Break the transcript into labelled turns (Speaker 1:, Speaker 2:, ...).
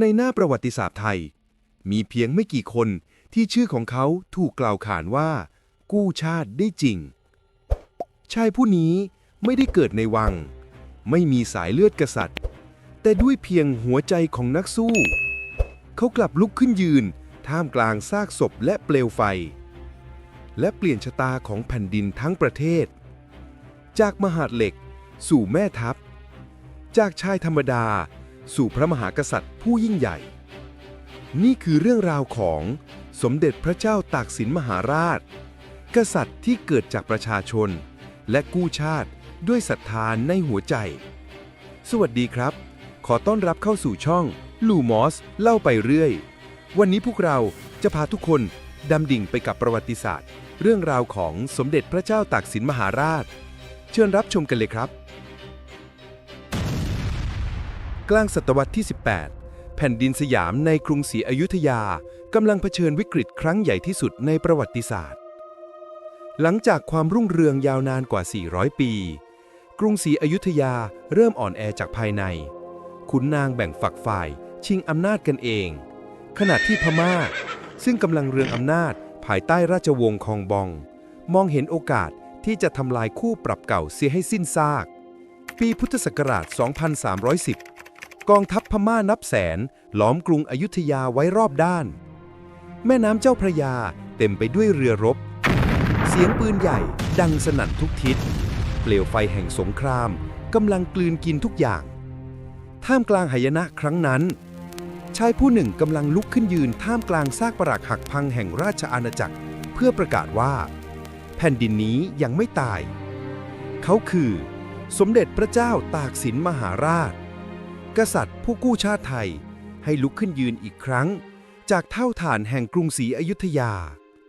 Speaker 1: ในหน้าประวัติศาสตร์ไทย มีเพียงไม่กี่คนที่ชื่อของเขาถูกกล่าวขานว่า กู้ชาติได้จริง ชายผู้นี้ไม่ได้เกิดในวัง ไม่มีสายเลือดกษัตริย์ แต่ด้วยเพียงหัวใจของนักสู้ เขากลับลุกขึ้นยืน ท่ามกลางซากศพและเปลวไฟ และเปลี่ยนชะตาของแผ่นดินทั้งประเทศ จากมหาดเหล็กสู่แม่ทัพ จากชายธรรมดา สู่พระมหากษัตริย์ผู้ยิ่งใหญ่ นี่คือเรื่องราวของสมเด็จพระเจ้าตากสินมหาราช กษัตริย์ที่เกิดจากประชาชน และกู้ชาติด้วยศรัทธาในหัวใจ สวัสดีครับ ขอต้อนรับเข้าสู่ช่องลูมอสเล่าไปเรื่อย วันนี้พวกเราจะพาทุกคนดำดิ่งไปกับประวัติศาสตร์ เรื่องราวของสมเด็จพระเจ้าตากสินมหาราช เชิญรับชมกันเลยครับ กลางศตวรรษที่ 18 แผ่นดินสยามในกรุงศรีอยุธยากำลังเผชิญวิกฤตครั้งใหญ่ที่สุดในประวัติศาสตร์ หลังจากความรุ่งเรืองยาวนานกว่า 400 ปี กรุงศรีอยุธยาเริ่มอ่อนแอจากภายใน ขุนนางแบ่งฝักฝ่าย ชิงอำนาจกันเอง ขณะที่พม่า ซึ่งกำลังเรืองอำนาจภายใต้ราชวงศ์คองบอง มองเห็นโอกาสที่จะทำลายคู่ปรับเก่าเสียให้สิ้นซาก ปีพุทธศักราช 2310 กองทัพพม่านับแสนล้อมกรุงอยุธยาไว้รอบด้าน แม่น้ำเจ้าพระยาเต็มไปด้วยเรือรบ เสียงปืนใหญ่ดังสนั่นทุกทิศ เปลวไฟแห่งสงครามกำลังกลืนกินทุกอย่าง ท่ามกลางหายนะครั้งนั้น ชายผู้หนึ่งกำลังลุกขึ้นยืนท่ามกลางซากปรักหักพังแห่งราชอาณาจักร เพื่อประกาศว่า แผ่นดินนี้ยังไม่ตาย เขาคือ สมเด็จพระเจ้าตากสินมหาราช กษัตริย์ผู้กู้ชาติไทย ให้ลุกขึ้นยืนอีกครั้ง จากเท่าฐานแห่งกรุงศรีอยุธยา